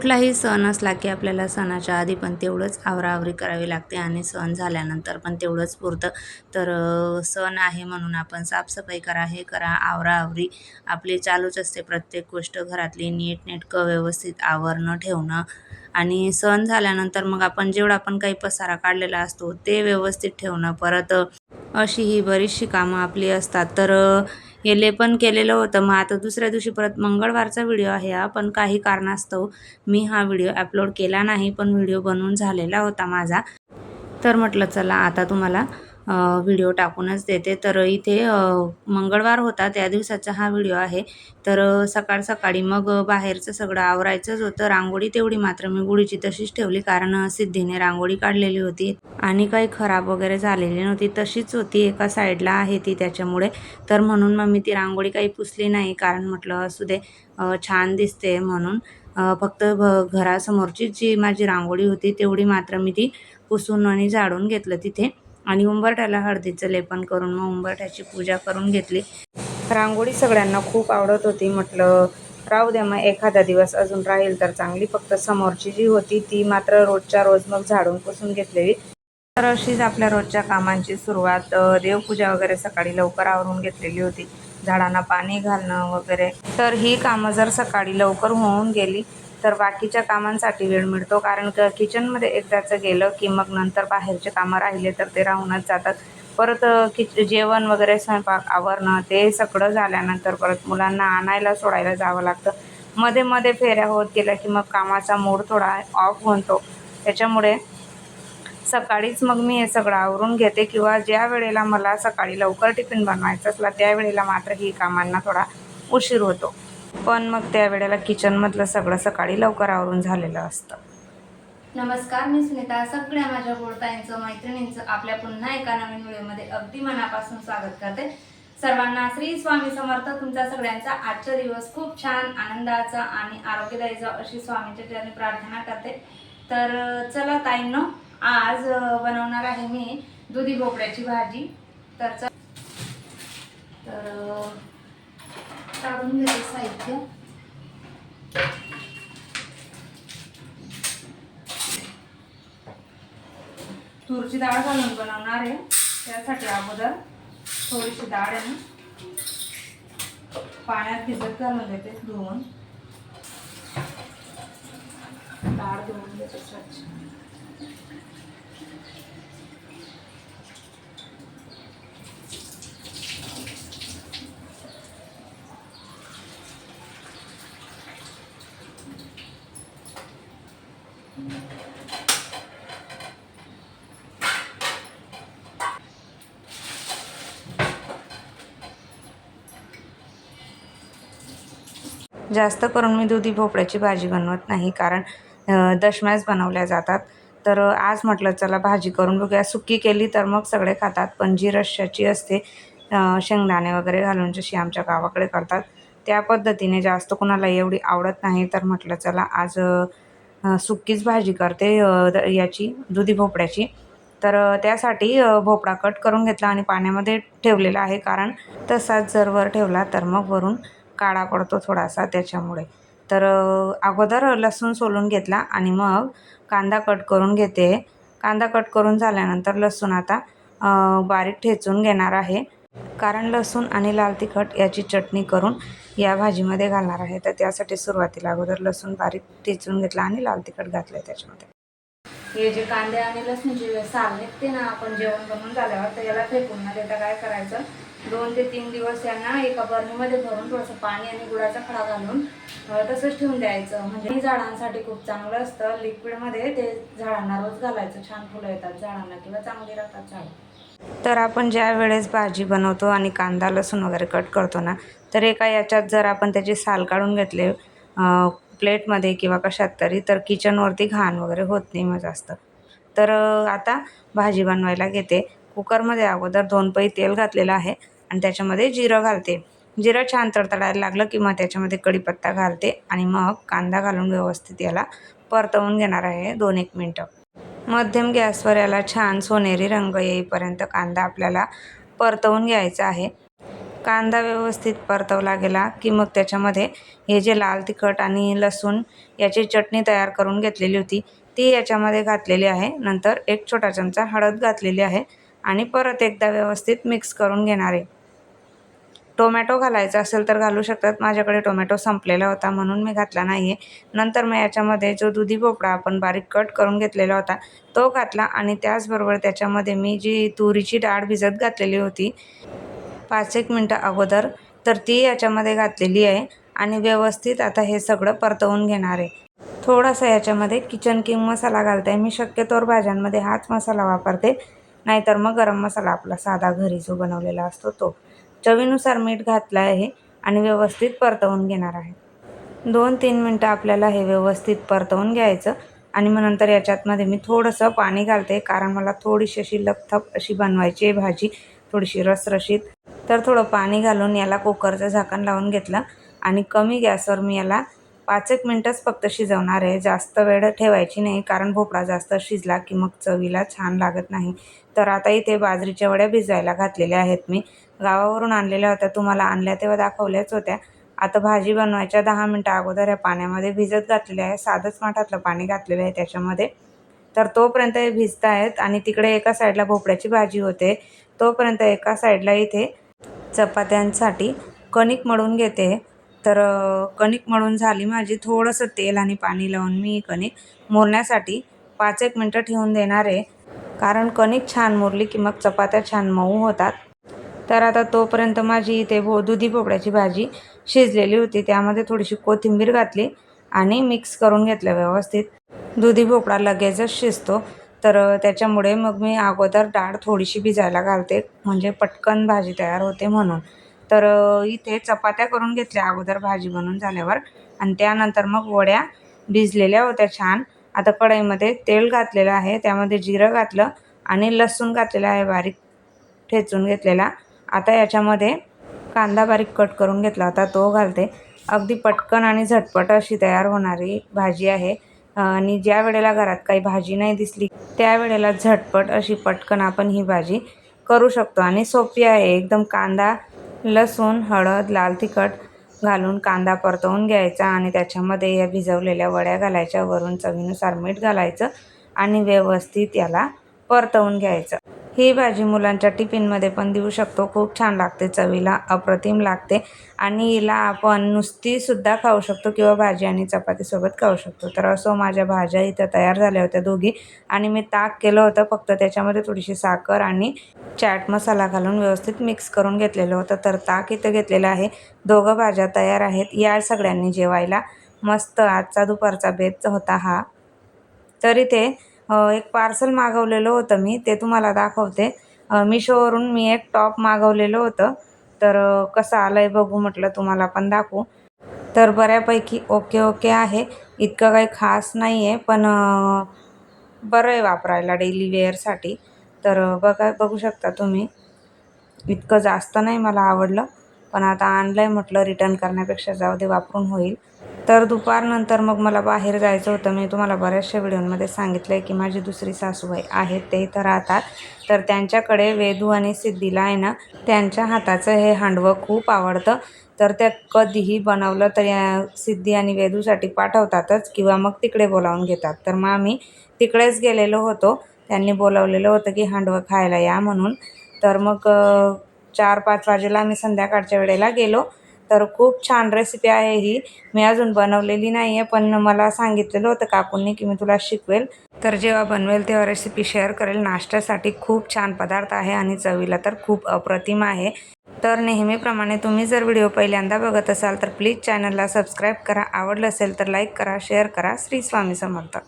कुठलाही सण असला की आपल्याला सणाच्या आधी पण तेवढंच आवराआवरी करावी लागते आणि सण झाल्यानंतर पण तेवढंच पुरतं. तर सण आहे म्हणून आपण साफसफाई करा हे करा आवराआवरी. आपली चालूच असते प्रत्येक गोष्ट घरातली नीट नेटकं व्यवस्थित आवरणं ठेवणं. आणि सण झाल्यानंतर मग आपण जेवढा आपण काही पसारा काढलेला असतो ते व्यवस्थित ठेवणं. परत अशी ही बरीचशी कामं आपली असतात. तर हेले हे लेपन केलेलं होतं. मग आता दुसऱ्या दिवशी परत मंगळवारचा व्हिडिओ आहे हा पण काही कारणास्तव मी हा व्हिडिओ अपलोड केला नाही पण व्हिडिओ बनवून झालेला होता माझा. तर म्हटलं चला आता तुम्हाला व्हिडिओ टाकूनच देते. तर इथे मंगळवार होता त्या दिवसाचा हा व्हिडिओ आहे. तर सकाळ सकाळी मग बाहेरचं सगळं आवरायचंच होतं. रांगोळी तेवढी मात्र मी गुढीची तशीच ठेवली कारण सिद्धीने रांगोळी काढलेली होती आणि काही खराब वगैरे झालेली नव्हती. तशीच होती एका साईडला आहे ती त्याच्यामुळे. तर म्हणून मग मी ती रांगोळी काही पुसली नाही कारण म्हटलं असू दे छान दिसते म्हणून. फक्त घरासमोरची जी माझी रांगोळी होती तेवढी मात्र मी ती पुसून आणि झाडून घेतलं तिथे. आणि उंबरठ्याला हळदीचं लेपन करून मग उंबरठ्याची पूजा करून घेतली. रांगोळी सगळ्यांना खूप आवडत होती. म्हटलं राहू द्या मग एखादा दिवस अजून राहील तर चांगली. फक्त समोरची जी होती ती मात्र रोजच्या रोज मग झाडून पुसून घेतलेली. तर अशीच आपल्या रोजच्या कामांची सुरुवात देवपूजा वगैरे सकाळी लवकर आवरून घेतलेली होती. झाडांना पाणी घालणं वगैरे. तर ही कामं जर सकाळी लवकर होऊन गेली तर बाकीच्या कामांसाठी वेळ मिळतो. कारण क किचनमध्ये एकदाचं गेलं की मग नंतर बाहेरचे कामं राहिले तर ते राहूनच जातात. परत किच जेवण वगैरे स्वयंपाक आवरणं ते सगळं झाल्यानंतर परत मुलांना आणायला सोडायला जावं लागतं. मध्ये मध्ये फेऱ्या होत गेल्या की मग कामाचा मूड थोडा ऑफ होतो. त्याच्यामुळे सकाळीच मग मी हे सगळं आवरून घेते किंवा ज्या वेळेला मला सकाळी लवकर टिफिन बनवायचा असला त्यावेळेला मात्र ही कामांना थोडा उशीर होतो. पण मग त्यावेळेला किचनमधलं सगळं सकाळी लवकर आवरून झालेलं असतं. नमस्कार मी सुनीता. सगळ्या माझ्या गोडताईंचं मैत्रिणींचं आपल्या पुन्हा एका नवीन व्हिडिओमध्ये अगदी मनापासून स्वागत करते. सर्वांना श्री स्वामी समर्थ. तुमचा सगळ्यांचा आजचा दिवस खूप छान आनंदाचा आणि आरोग्यदायी जाव अशी स्वामीच्या चरणी प्रार्थना करते. तर चला ताईंनो आज बनवणार आहे मी दुधी भोपळ्याची भाजी. तर तर काढून घेते साहित्य तूरची डाळ घालून बनवणार आहे त्यासाठी अगोदर थोडीशी डाळ आहे पाण्यात भिजत घालून देते धुवून डाळ धुवून देते स्वच्छ जास्त करून मी दुधी भोपळ्याची भाजी बनवत नाही कारण दशम्याच बनवल्या जातात. तर आज म्हटलं चला भाजी करून बघूया. सुकी केली तर मग सगळे खातात पण जी रश्श्याची असते शेंगदाणे वगैरे घालून जशी आमच्या गावाकडे करतात त्या पद्धतीने जास्त कोणाला एवढी आवडत नाही. तर म्हटलं चला आज सुकीच सुक्कीच भाजी करते द- याची दुधी भोपळ्याची. तर त्यासाठी भोपळा कट करून घेतला आणि पाण्यामध्ये ठेवलेला आहे कारण तसाच जर वर ठेवला तर मग वरून काळा पडतो थोडासा त्याच्यामुळे. तर अगोदर लसूण सोलून घेतला आणि मग कांदा कट करून घेते. कांदा कट करून झाल्यानंतर लसूण आता बारीक ठेचून घेणार आहे. कारण लसूण आणि लाल तिखट याची चटणी करून या भाजीमध्ये घालणार आहे. तर त्यासाठी सुरुवातीला अगोदर लसूण बारीक ठेचून घेतला आणि लाल तिखट घातलं आहे त्याच्यामध्ये. हे जे कांदे आणि लसणीचे साल निघते ना आपण जेवण बनवून झाल्यावर तर याला फेकून न देता काय करायचं? दोन ते तीन दिवस यांना एका बरणीमध्ये भरून थोडंसं पाणी आणि गुळाचा खडा घालून तसंच ठेवून द्यायचं. म्हणजे झाडांसाठी खूप चांगलं असतं. लिक्विडमध्ये ते झाडांना रोज घालायचं. छान फुलं येतात झाडांना किंवा चांगली राहतात झाडं. तर आपण ज्या वेळेस भाजी बनवतो आणि कांदा लसूण वगैरे कट करतो ना तर एका याच्यात जर आपण त्याची साल काढून घेतले प्लेटमध्ये किंवा कशात तरी तर किचनवरती घाण वगैरे होत नाही मग जास्त. तर आता भाजी बनवायला घेते. कुकरमध्ये अगोदर दोन पै तेल घातलेलं आहे आणि त्याच्यामध्ये जिरं घालते. जिरं छान तडतडायला लागलं की मग त्याच्यामध्ये कढीपत्ता घालते आणि मग कांदा घालून व्यवस्थित याला परतवून घेणार आहे दोन एक मिनटं. मध्यम गॅसवर याला छान सोनेरी रंग येईपर्यंत कांदा आपल्याला परतवून घ्यायचा आहे. कांदा व्यवस्थित परतवला गेला की मग त्याच्यामध्ये हे जे लाल तिखट आणि लसूण याची चटणी तयार करून घेतलेली होती ती याच्यामध्ये घातलेली आहे. नंतर एक छोटा चमचा हळद घातलेली आहे. आणि परत एकदा व्यवस्थित मिक्स करून घेणार आहे. टोमॅटो घालायचा असेल तर घालू शकतात. माझ्याकडे टोमॅटो संपलेला होता म्हणून मी घातला नाही आहे नंतर मग याच्यामध्ये जो दुधी भोपळा आपण बारीक कट करून घेतलेला होता तो घातला आणि त्याचबरोबर त्याच्यामध्ये मी जी तुरीची डाळ भिजत घातलेली होती पाच एक मिनटं अगोदर तर ती याच्यामध्ये घातलेली आहे आणि व्यवस्थित आता हे सगळं परतवून घेणार आहे. थोडासा याच्यामध्ये किचन किंग मसाला घालते. मी शक्यतोवर भाज्यांमध्ये हाच मसाला वापरते. नाहीतर मग गरम मसाला आपला साधा घरी जो बनवलेला असतो तो. चवीनुसार मीठ घातलं आहे आणि व्यवस्थित परतवून घेणार आहे. दोन तीन मिनटं आपल्याला हे व्यवस्थित परतवून घ्यायचं आणि मग नंतर याच्यातमध्ये मी थोडंसं पाणी घालते कारण मला थोडीशी अशी लपथप अशी बनवायची आहे भाजी थोडीशी रसरशीत. तर थोडं पाणी घालून याला कुकरचं झाकण लावून घेतलं आणि कमी गॅसवर मी याला पाच एक मिनटंच फक्त शिजवणार आहे. जास्त वेळ ठेवायची नाही कारण भोपळा जास्त शिजला की मग चवीला छान लागत नाही. तर आता इथे बाजरीच्या वड्या भिजायला घातलेल्या आहेत मी. गावावरून आणलेल्या होत्या तुम्हाला आणल्या तेव्हा दाखवल्याच होत्या. आता भाजी बनवायच्या दहा मिनटं अगोदर या पाण्यामध्ये भिजत घातलेले आहे. साधंच माठातलं पाणी घातलेलं आहे त्याच्यामध्ये. तर तोपर्यंत हे भिजत आहेत आणि तिकडे एका साईडला भोपळ्याची भाजी होते. तोपर्यंत एका साईडला इथे चपात्यांसाठी कणिक मळून घेते. तर कणिक मळून झाली माझी थोडंसं तेल आणि पाणी लावून मी कणिक मुरण्यासाठी पाच एक मिनटं ठेवून देणार आहे. कारण कणिक छान मुरली की मग चपात्या छान मऊ होतात. तर आता तोपर्यंत माझी इथे भो दुधी भोपळ्याची भाजी शिजलेली होती. त्यामध्ये थोडीशी कोथिंबीर घातली आणि मिक्स करून घेतलं व्यवस्थित. दुधी भोपळा लगेचच शिजतो. तर त्याच्यामुळे मग मी अगोदर डाळ थोडीशी भिजायला घालते. म्हणजे पटकन भाजी तयार होते म्हणून. तर इथे चपात्या करून घेतल्या अगोदर भाजी बनवून झाल्यावर आणि त्यानंतर मग वड्या भिजलेल्या होत्या छान. आता कढईमध्ये तेल घातलेलं आहे त्यामध्ये जिरं घातलं आणि लसूण घातलेलं आहे बारीक ठेचून घेतलेला. आता याच्यामध्ये कांदा बारीक कट करून घेतला होता तो घालते. अगदी पटकन आणि झटपट अशी तयार होणारी भाजी आहे. आणि ज्या वेळेला घरात काही भाजी नाही दिसली त्यावेळेला झटपट अशी पटकन आपण ही भाजी करू शकतो. आणि सोपी आहे एकदम कांदा लसूण हळद लाल तिखट घालून कांदा परतवून घ्यायचा आणि त्याच्यामध्ये या भिजवलेल्या वड्या घालायच्या. वरून चवीनुसार मीठ घालायचं आणि व्यवस्थित याला परतवून घ्यायचं. ही भाजी मुलांच्या टिफिनमध्ये पण देऊ शकतो. खूप छान लागते चवीला अप्रतिम लागते. आणि हिला आपण नुसतीसुद्धा खाऊ शकतो किंवा भाजी आणि चपातीसोबत खाऊ शकतो. तर असो माझ्या भाज्या इथं तयार झाल्या होत्या दोघी. आणि मी ताक केलं होतं फक्त त्याच्यामध्ये थोडीशी साखर आणि चाट मसाला घालून व्यवस्थित मिक्स करून घेतलेलं होतं. तर ताक इथं घेतलेलं आहे. दोघं भाज्या तयार आहेत. या सगळ्यांनी जेवायला मस्त आजचा दुपारचा बेत होता हा. तर इथे एक पार्सल मागवलेलं होतं मी ते तुम्हाला दाखवते. मिशोवरून मी एक टॉप मागवलेलं होतं. तर कसं आलं आहे बघू म्हटलं तुम्हाला पण दाखवू. तर बऱ्यापैकी ओके ओके आहे. इतकं काही खास नाही आहे पण बरं आहे वापरायला डेली वेअरसाठी तर बघा बघू शकता तुम्ही. इतकं जास्त नाही मला आवडलं. पण आता आणलं आहे म्हटलं रिटर्न करण्यापेक्षा जाऊ दे वापरून होईल. तर दुपारनंतर मग मला बाहेर जायचं होतं. मी तुम्हाला बऱ्याचशा व्हिडिओमध्ये सांगितलं आहे की माझी दुसरी सासूबाई आहेत ते इथं राहतात. तर त्यांच्याकडे वेदू आणि सिद्धीला आहे ना त्यांच्या हाताचं हे हांडवं खूप आवडतं. तर त्या कधीही बनवलं तर या सिद्धी आणि वेदूसाठी पाठवतातच किंवा मग तिकडे बोलावून घेतात. तर मग आम्ही तिकडेच गेलेलो होतो. त्यांनी बोलावलेलं होतं की हांडवं खायला या म्हणून. तर मग चार पाच वाजेला आम्ही संध्याकाळच्या वेळेला गेलो. तर खूप छान रेसिपी आहे ही. मी अजून बनवलेली नाही आहे पण मला सांगितलेलं होतं काकूंनी की मी तुला शिकवेल. तर जेव्हा बनवेल तेव्हा रेसिपी शेअर करेल. नाश्त्यासाठी खूप छान पदार्थ आहे आणि चवीला तर खूप अप्रतिम आहे. तर नेहमीप्रमाणे तुम्ही जर व्हिडिओ पहिल्यांदा बघत असाल तर प्लीज चॅनलला सबस्क्राईब करा. आवडलं असेल तर लाईक करा शेअर करा. श्री स्वामी समर्थ.